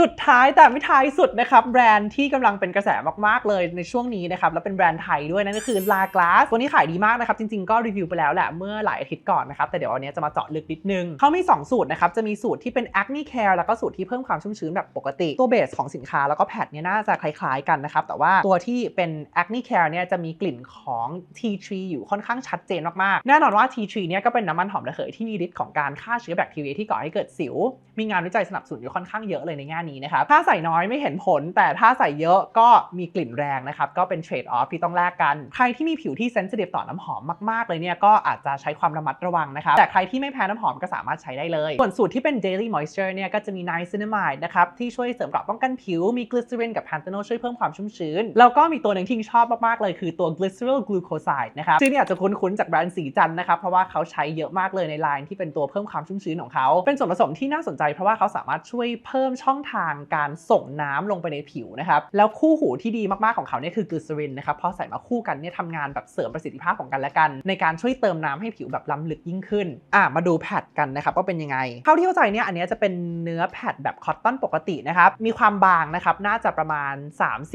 สุดท้ายแต่ไม่ท้ายสุดนะครับแบรนด์ที่กำลังเป็นกระแสมากๆเลยในช่วงนี้นะครับแล้วเป็นแบรนด์ไทยด้วยนั่นก็คือ La Glace ตัวนี้ขายดีมากนะครับจริงๆก็รีวิวไปแล้วแหละเมื่อหลายอาทิตย์ก่อนนะครับแต่เดี๋ยววันนี้จะมาเจาะลึกนิดนึงเขามี 2 สูตรนะครับจะมีสูตรที่เป็น acne care แล้วก็สูตรที่เพิ่มความชุ่มชื้นแบบปกติ ตัวเบสของสินค้าแล้วก็แพดเนี่ยน่าจะคล้ายๆกันนะครับแต่ว่าตัวที่เป็น acne care เนี่ยจะมีกลิ่นของ tea tree อยู่ค่อนข้างชัดเจนมากๆแน่นอนว่า tea tree เนี่ยก็เป็นน้ำมันหอมระเหยที่มีฤทธิ์ของการฆ่าเชื้อแบคทีเรียที่ก่อให้เกิดสิว มีงานวิจัยสนับสนุนอยู่ค่อนข้างเยอะเลยในแง่นี้นะครับถ้าใส่น้อยไม่เห็นผล แต่ถ้าใส่เยอะก็มีกลิ่นแรงนะครับก็เป็นเทรดออฟที่ต้องแลกกันใครที่มีผิวที่เซนซิทีฟต่อน้ำหอมมากๆเลยเนี่ยก็อาจจะใช้ความระมัดระวังนะครับแต่ใครที่ไม่แพ้น้ำหอมก็สามารถใช้ได้เลย ส่วนสูตรที่เป็น daily moisture เนี่ยก็จะมี niacinamide นะครับที่ช่วยเสริมเกราะป้องกันผิวมี glycerin กับ panthenol ช่วยเพิ่มความชุ่มชื้นแล้วก็มีตัวหนึ่งที่ชอบมากๆเลยคือตัว glyceryl glucoside นะครับชื่อนี้อาจจะคุ้นๆจากแบรนด์สีจันนะครับเพราะว่าเขาใช้เยอะมากเลยในไลน์ที่เป็นตัวเพิ่มความชุ่มชื้นของเขาเป็นส่วนผสมที่น่าสนใจเพราะว่าเขาสามารถช่วยเพิ่มช่องทางการส่งน้ำลงไปในผิวนะครับ แล้วคู่หูที่ดีมากๆของเขาเนี่ยคือกลีเซอรินนะครับพอใส่มาคู่กันเนี่ยทำงานแบบเสริมประสิทธิภาพของกันและกัน ในการช่วยเติมน้ำให้ผิวแบบล้ำลึกยิ่งขึ้น อะมาดูแพดกันนะครับว่าเป็นยังไง เท่าที่เข้าใจเนี่ยอันนี้จะเป็นเนื้อแพดแบบคอตตอนปกตินะครับ มีความบางนะครับน่าจะประมาณ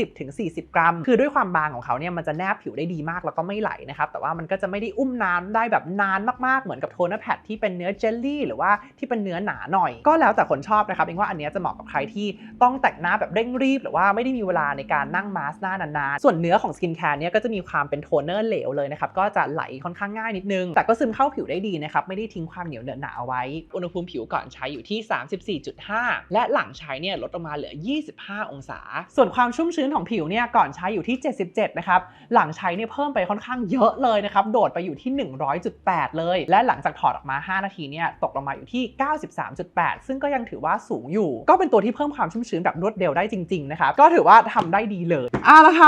30-40 กรัม คือด้วยความบางของเขาเนี่ยมันจะแนบผิวได้ดีมากแล้วก็ไม่ไหลนะครับ แต่ว่ามันก็จะไม่ได้อุ้มน้ำได้แบบนานมากๆเหมือนกับโทนเนอร์แพดที่เป็นเนื้อเจลลี่หรือว่าที่เป็นเนื้อหนาหน่อย ก็แล้วแต่คนชอบนะครับเองว่าอันนี้จะเหมาะกับใครที่ต้องแต่งหน้าแบบเร่งรีบ หรือว่าไม่ได้มีเวลาในการนั่งมาสก์หน้านานๆ ส่วนเนื้อของสกินแคร์เนี่ยก็จะมีความเป็นโทนเนอร์เหลวเลยนะครับก็จะไหลค่อนข้างง่ายนิดนึง แต่ก็ซึมเข้าผิวได้ดีนะครับไม่ได้ทิ้งความเหนียวเหนอะหนาเอาไว้ อุณหภูมิผิวก่อนใช้อยู่ที่ 34.5 และหลังใช้เนี่ยลดลงมาเหลือ 25 องศา ส่วนความชุ่มชื้นของผิวเนี่ยก่อนใช้อยู่ที่ 77 นะครับหลังใช้เนี่ยเพิ่มไปค่อนข้างเยอะเลยนะครับโดดไปอยู่ที่ 100.8 เลย และหลังจากถอดออกมา 5 นาทีเนี่ยตกลงมาอยู่ที่ 93.8 ซึ่งก็ยังถือว่าสูงอยู่ ก็เป็นตัวที่เพิ่มความชุ่มชื้นแบบรวดเร็วได้จริงๆนะคะก็ถือว่าทำได้ดีเลยอะละครับ